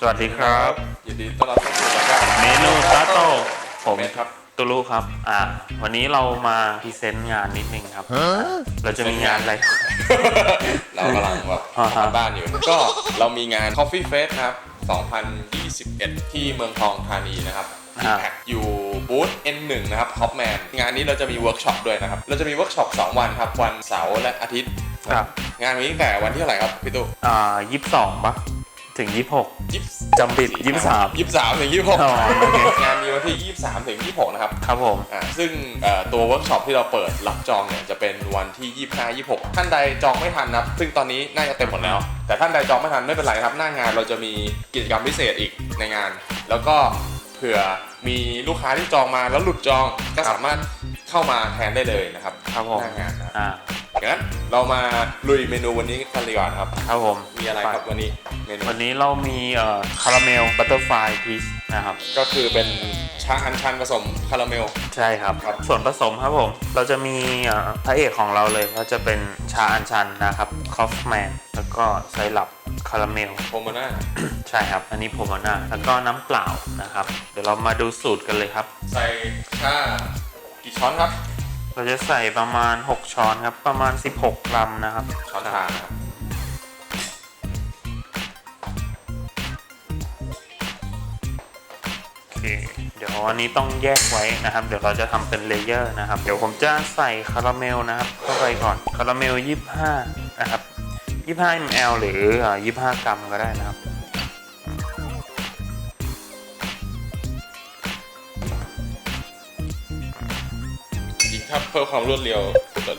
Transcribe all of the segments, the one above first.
สวัสดีครับ ยินดีต้อนรับเข้าสู่รายการเมนูซาโต้ผมเมนครับตุลุครับ อ่า วันนี้เรามาพรีเซนต์งานนิดนึงครับ เราจะมีงานอะไร เรากำลังแบบอ่าฮะ ทำบ้านอยู่ ก็เรามีงาน Coffee Fest ครับ 2021 ที่เมืองทองธานีนะครับ อ่า Impact อยู่บูธ N1 นะครับ Hopman งานนี้เราจะมีเวิร์กช็อปด้วยนะครับ เราจะมีเวิร์กช็อป 2 วันครับ วันเสาร์และอาทิตย์ ครับ งานมีตั้งแต่วันที่เท่าไหร่ครับพี่ตุ๊อ่ายี่สิบสองปะถึงยี่สิบหก ยี่จำผิด23 ยี่สิบสามถึงยี่สิบหกอ๋อโอเค งานมีวันที่ยี่สิบสามถึงยี่สิบหกนะครับ ครับผม อ่าซึ่งเอ่อตัวเวิร์กช็อปที่เราเปิดรับจองเนี่ยจะเป็นวันที่ 25 26 ท่านใดจองไม่ทันนะครับ ซึ่งตอนนี้น่าจะเต็มหมดแล้ว แต่ท่านใดจองไม่ทันไม่เป็นไรครับ หน้างานเราจะมีกิจกรรมพิเศษอีกในงาน แล้วก็เผื่อมีลูกค้าที่จองมาแล้วหลุดจองก็สามารถเข้ามาแทนได้เลยนะครับครับผม หน้างานนะครับ อ่า งั้นเรามาลุยเมนูวันนี้กันดีกว่านะครับ ครับผมมีอะไรครับวันนี้เมนูวันนี้เรามีเอ่อคาราเมลบัตเตอร์ฟลายพีชนะครับ ก็คือเป็นชาอัญชันผสมคาราเมล ใช่ครับครับ ส่วนผสมครับผม เราจะมีเอ่อพระเอกของเราเลยก็จะเป็นชาอัญชันนะครับคอฟแมนแล้วก็ไซรัปคาราเมลโพโมนาใช่ครับ อันนี้โพมาน่าแล้วก็น้ำเปล่านะครับ เดี๋ยวเรามาดูสูตรกันเลยครับ ใส่ชากี่ช้อนครับ เราจะใส่ประมาณ 6 ช้อนครับ ประมาณ 16 กรัมนะครับ ช้อนชาครับโอเคเดี๋ยวอันนี้ต้องแยกไว้นะครับ เดี๋ยวเราจะทำเป็นเลเยอร์นะครับ เดี๋ยวผมจะใส่คาราเมลนะครับ เข้าไปก่อน คาราเมล 25 นะครับ 25 ml หรือ 25 กรัมก็ได้นะครับ ถ้าเพิ่มความรวดเร็ว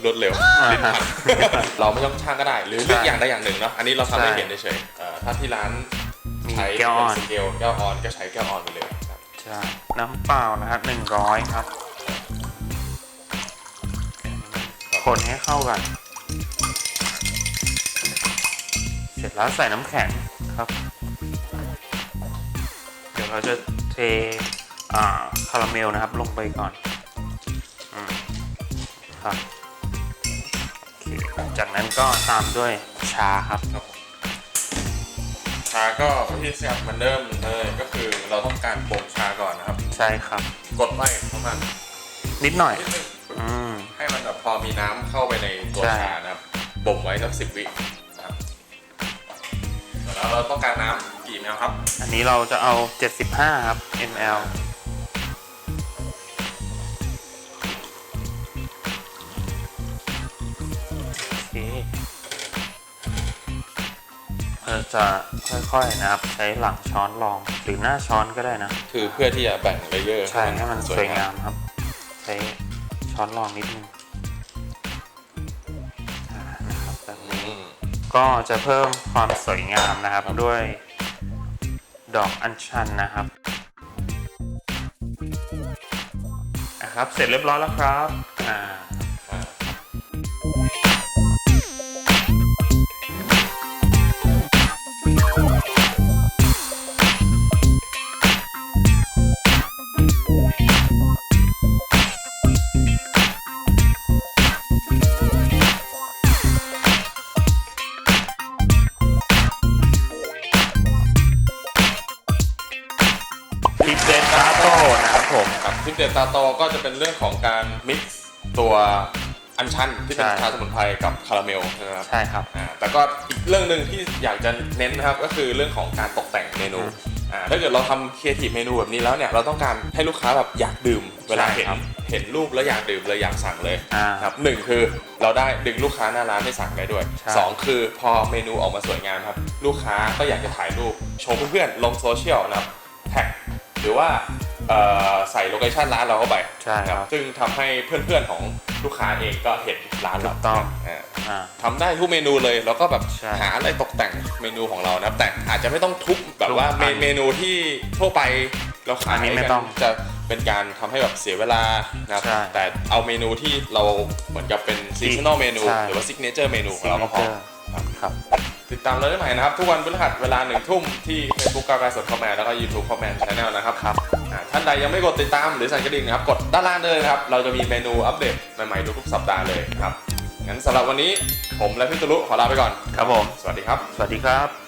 รวดเร็วอ่าลิ้นฮะพันเราไม่ต้องช่างก็ได้ หรือเลือกใช่อย่างใดอย่างหนึ่งเนาะอันนี้เราทำให้ใช่เห็นเฉยๆเอ่อถ้าที่ร้านมีใช้แก้วอ่อนเป็นสเกลแก้วออนก็ใช้แก้วออนไปเลยครับใช่น้ำเปล่านะครับ100ครับ คนให้เข้ากัน เสร็จแล้วใส่น้ำแข็งครับ เดี๋ยวเราจะเทอ่าคาราเมลนะครับลงไปก่อนอม ครับโอเคจากนั้นก็ตามด้วยชาครับ ชาก็วิธีเสียบเหมือนเดิมเลยก็คือเราต้องการบ่มชาก่อนนะครับ ใช่ครับ กดไว้ประมาณนิดหน่อยนิดนึงอืมให้มันแบบพอมีน้ำเข้าไปในตัวใช่ชานะครับบ่มไว้สักสิบวินะครับแล้วเราต้องการน้ำกี่แมวครับ อันนี้เราจะเอา 75 ครับ ml เราจะค่อยๆนะครับ ใช้หลังช้อนรองหรือหน้าช้อนก็ได้นะ คือเพื่อที่จะแบ่งเลเยอร์ใช่ให้มันสวยงามครับ ใช้ช้อนรองนิดนึงอ่านะครับแบบอืนี้มก็จะเพิ่มความสวยงามนะครับด้วยดอกอัญชันนะครับนะครับ เสร็จเรียบร้อยแล้วครับอ่าอ่า 17ตาโตก็จะเป็นเรื่องของการมิกซ์ตัวอัญชันที่เป็นชาสมุนไพรกับคาราเมลนะครับ ใช่ครับแต่ก็อีกเรื่องหนึ่งที่อยากจะเน้นนะครับก็คือเรื่องของการตกแต่งเมนูถ้าเกิดเราทำครีเอทีฟเมนูแบบนี้แล้วเนี่ยเราต้องการให้ลูกค้าแบบอยากดื่ม เวลาเห็นเห็นรูปแล้วอยากดื่มเลยอยากสั่งเลยครับหนึ่งคือเราได้ดึงลูกค้าหน้าร้านให้สั่งได้ด้วยใสองคือพอเมนูออกมาสวยงามครับ ลูกค้าก็อยากจะถ่ายรูปโชว์เพื่อนๆลงโซเชียลนะครับแท็กหรือว่า ใส่โลเคชั่นร้านเราเข้าไปใช่ครับซึ่งทำให้เพื่อนๆของลูกค้าเองก็เห็นร้านเราถูกต้องอ่าอ่าทำได้ทุกเมนูเลยแล้วก็แบบใช่หาอะไรตกแต่งเมนูของเรานะครับแต่อาจจะไม่ต้องทุกแบบว่าทุกเมอันเมนูที่ทั่วไปเราขายอันนี้ไม่กันต้องจะเป็นการทำให้แบบเสียเวลานะครับใช่แต่เอาเมนูที่เราเหมือนกับเป็นซีซันอลเมนูใช่หรือว่าซิกเนเจอร์เมนูของเราก็พอครับติดตามเราได้ใหม่นะครับ ทุกวันพฤหัสเวลาหนึ่งทุ่มที่ Facebook กาวกายสดคอมแมนแล้วก็ YouTube คอมแมนชาแนลนะครับครับอ่า ท่านใดยังไม่กดติดตามหรือสั่นกระดิ่งนะครับกดด้านล่างเลยนะครับ เราจะมีเมนูอัปเดตใหม่ๆทุกๆสัปดาห์เลยครับงั้นสำหรับวันนี้ผมและพี่ตุลุขอลาไปก่อน ครับผม สวัสดีครับ สวัสดีครับ